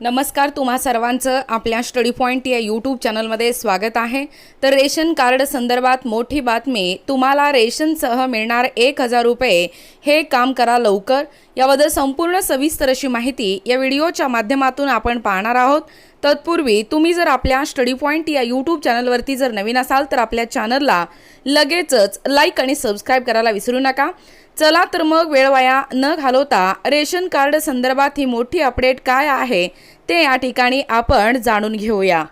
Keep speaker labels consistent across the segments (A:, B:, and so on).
A: नमस्कार तुम्हा सर्वांचं आपल्या स्टडी पॉईंट या यूट्यूब चॅनलमध्ये स्वागत आहे. तर रेशन कार्ड संदर्भात मोठी बातमी तुम्हाला रेशनसह मिळणार एक हजार रुपये हे काम करा लवकर. याबद्दल संपूर्ण सविस्तर अशी माहिती या व्हिडिओच्या माध्यमातून आपण पाहणार आहोत. तत्पूर्वी तुम्ही जर आपल्या स्टडी पॉईंट या यूट्यूब चॅनलवरती जर नवीन असाल तर आपल्या चॅनलला लगेचच लाईक आणि सबस्क्राईब करायला विसरू नका. चला तर मग वेळ वाया न घालवता रेशन कार्ड संदर्भात ही मोठी अपडेट काय आहे ते या ठिकाणी आपण जाणून घेऊया.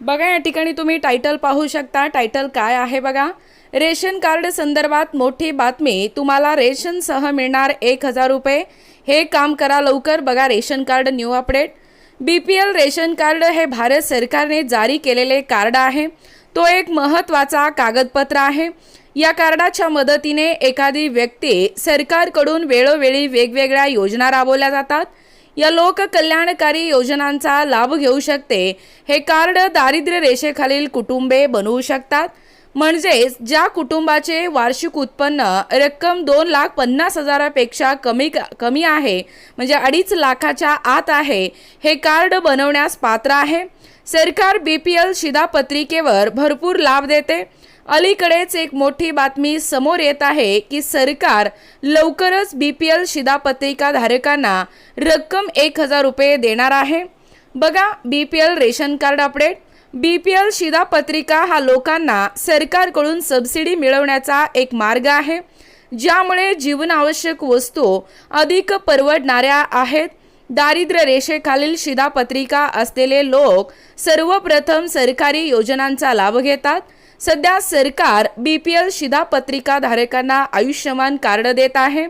A: बघा या ठिकाणी तुम्ही टायटल पाहू शकता. टायटल काय आहे बघा? रेशन कार्ड संदर्भात मोठी बातमी. तुम्हाला रेशनसह मिळणार एक हजार रुपये. हे काम करा लवकर. बघा ration card new update B P L ration card हे भारत सरकारने जारी केलेले कार्ड आहे. तो एक महत्त्वाचा कागदपत्र आहे. या कार्डाच्या मदतीने एखादी व्यक्ती सरकारकडून वेळोवेळी वेगवेगळ्या योजना राबवल्या जातात. या लोककल्याणकारी योजनांचा लाभ घेऊ शकते. हे कार्ड दारिद्र्य रेषेखालील कुटुंबे बनवू शकतात. म्हणजेच ज्या कुटुंबाचे वार्षिक उत्पन्न रक्कम दोन लाख पन्नास हजारापेक्षा कमी कमी आहे म्हणजे अडीच लाखाच्या आत आहे हे कार्ड बनवण्यास पात्र आहे. सरकार बी पी एल शिधापत्रिकेवर भरपूर लाभ देते. अलीकडेच एक मोठी बातमी समोर येत आहे की सरकार लवकरच बी पी एल शिधापत्रिका धारकांना रक्कम एक हजार रुपये देणार आहे. बघा B P L ration card update. B P L शिधापत्रिका हा लोकांना सरकारकडून सबसिडी मिळवण्याचा एक मार्ग आहे ज्यामुळे जीवनावश्यक वस्तू अधिक परवडणाऱ्या आहेत. दारिद्र्य रेषेखालील शिधापत्रिका असलेले लोक सर्वप्रथम सरकारी योजनांचा लाभ घेतात. सध्या सरकार बी पी एल शिधापत्रिका धारकांना आयुष्यमान कार्ड देत आहे.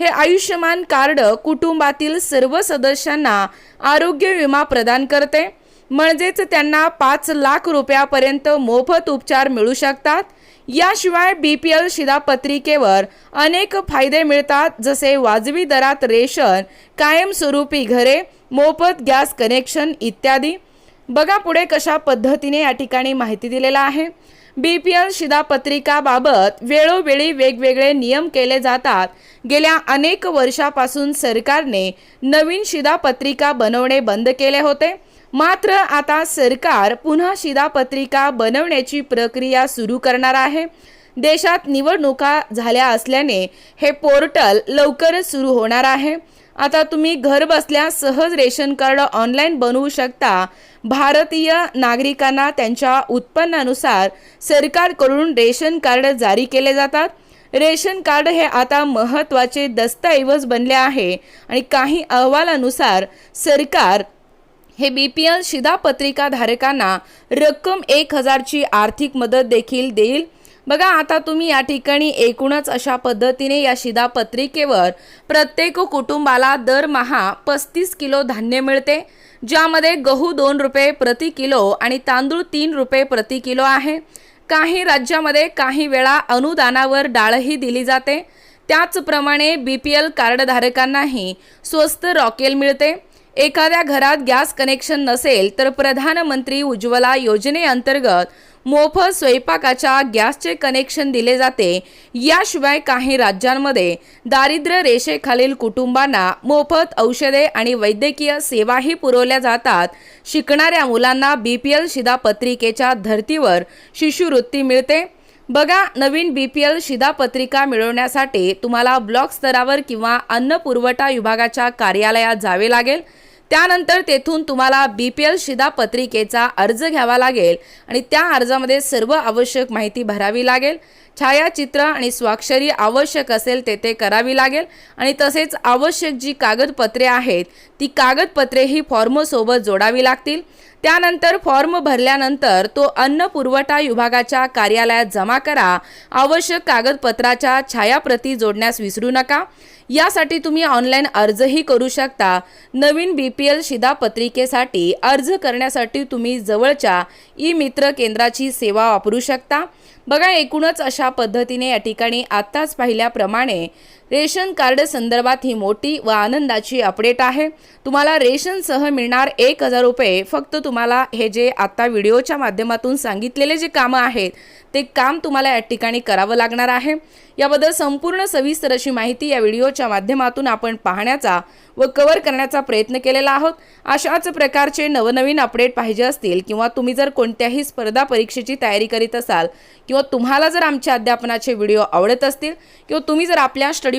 A: हे आयुष्यमान कार्ड कुटुंबातील सर्व सदस्यांना आरोग्य विमा प्रदान करते. म्हणजेच त्यांना पाच लाख रुपयापर्यंत मोफत उपचार मिळू शकतात. याशिवाय बी पी एल शिधापत्रिकेवर अनेक फायदे मिळतात जसे वाजवी दरात रेशन कायमस्वरूपी घरे मोफत गॅस कनेक्शन इत्यादी. बघा पुढे कशा पद्धतीने या ठिकाणी माहिती दिलेला आहे. बी पी एल शिधापत्रिकाबाबत वेळोवेळी वेगवेगळे नियम केले जातात. गेल्या अनेक वर्षापासून सरकारने नवीन शिधापत्रिका बनवणे बंद केले होते. मात्र आता सरकार पुन्हा शिधापत्रिका बनवण्याची प्रक्रिया सुरू करणार आहे. देशात निवडणुका झाल्या असल्याने हे पोर्टल लवकरच सुरू होणार आहे. आता तुम्ही घर बसल्या सहज रेशन कार्ड ऑनलाईन बनवू शकता. भारतीय नागरिकांना त्यांच्या उत्पन्नानुसार सरकारकडून रेशन कार्ड जारी केले जातात. रेशन कार्ड हे आता महत्त्वाचे दस्तऐवज बनले आहे आणि काही अहवालानुसार सरकार हे बी पी एल शिधापत्रिकाधारकांना रक्कम एक हजारची आर्थिक मदत देखील देईल. बघा आता तुम्ही या ठिकाणी एकूणच अशा पद्धतीने या शिधापत्रिकेवर प्रत्येक कुटुंबाला दरमहा पस्तीस किलो धान्य मिळते ज्यामध्ये गहू दोन रुपये प्रति किलो आणि तांदूळ तीन रुपये प्रति किलो आहे. काही राज्यामध्ये काही वेळा अनुदानावर डाळही दिली जाते. त्याचप्रमाणे बी पी एल कार्डधारकांनाही स्वस्त रॉकेल मिळते. एखाद्या घरात गॅस कनेक्शन नसेल तर प्रधानमंत्री उज्ज्वला योजनेअंतर्गत मोफत स्वयंपाकाच्या गॅसचे कनेक्शन दिले जाते. याशिवाय काही राज्यांमध्ये दारिद्र्य रेषेखालील कुटुंबांना मोफत औषधे आणि वैद्यकीय सेवाही पुरवल्या जातात. शिकणाऱ्या मुलांना बी पी एल शिधापत्रिकेच्या धर्तीवर शिष्यवृत्ती मिळते. बघा नवीन बी पी एल शिधापत्रिका मिळवण्यासाठी तुम्हाला ब्लॉक स्तरावर किंवा अन्न पुरवठा विभागाच्या कार्यालयात जावे लागेल. त्यानंतर तेथून तुम्हाला बी पी एल शिधापत्रिकेचा अर्ज घ्यावा लागेल आणि त्या अर्जामध्ये सर्व आवश्यक माहिती भरावी लागेल. छायाचित्र आणि स्वाक्षरी आवश्यक असेल तेथे ते करावी लागेल. आणि तसेच आवश्यक जी कागदपत्रे आहेत ती कागदपत्रे ही फॉर्मसोबत जोडावी लागतील. त्यानंतर फॉर्म भरल्यानंतर तो अन्न पुरवठा विभागाच्या कार्यालयात जमा करा. आवश्यक कागदपत्राच्या छायाप्रती जोडण्यास विसरू नका. यासाठी तुम्ही ऑनलाईन अर्जही करू शकता. नवीन बी पी एल शिधापत्रिकेसाठी अर्ज करण्यासाठी तुम्ही जवळच्या ई मित्र केंद्राची सेवा वापरू शकता. बघा एकूणच अशा पद्धतीने या ठिकाणी आत्ताच पाहिल्याप्रमाणे रेशन कार्ड संदर्भात ही मोठी व आनंदाची अपडेट आहे. तुम्हाला रेशनसह मिळणार एक हजार रुपये. फक्त तुम्हाला हे जे आता व्हिडिओच्या माध्यमातून सांगितलेले जे कामं आहेत ते काम तुम्हाला या ठिकाणी करावं लागणार आहे. याबद्दल संपूर्ण सविस्तर अशी माहिती या व्हिडिओच्या माध्यमातून आपण पाहण्याचा व कव्हर करण्याचा प्रयत्न केलेला आहोत. अशाच प्रकारचे नवनवीन अपडेट पाहिजे असतील किंवा तुम्ही जर कोणत्याही स्पर्धा परीक्षेची तयारी करीत असाल किंवा तुम्हाला जर आमच्या अध्यापनाचे व्हिडिओ आवडत असतील किंवा तुम्ही जर आपल्या स्टडी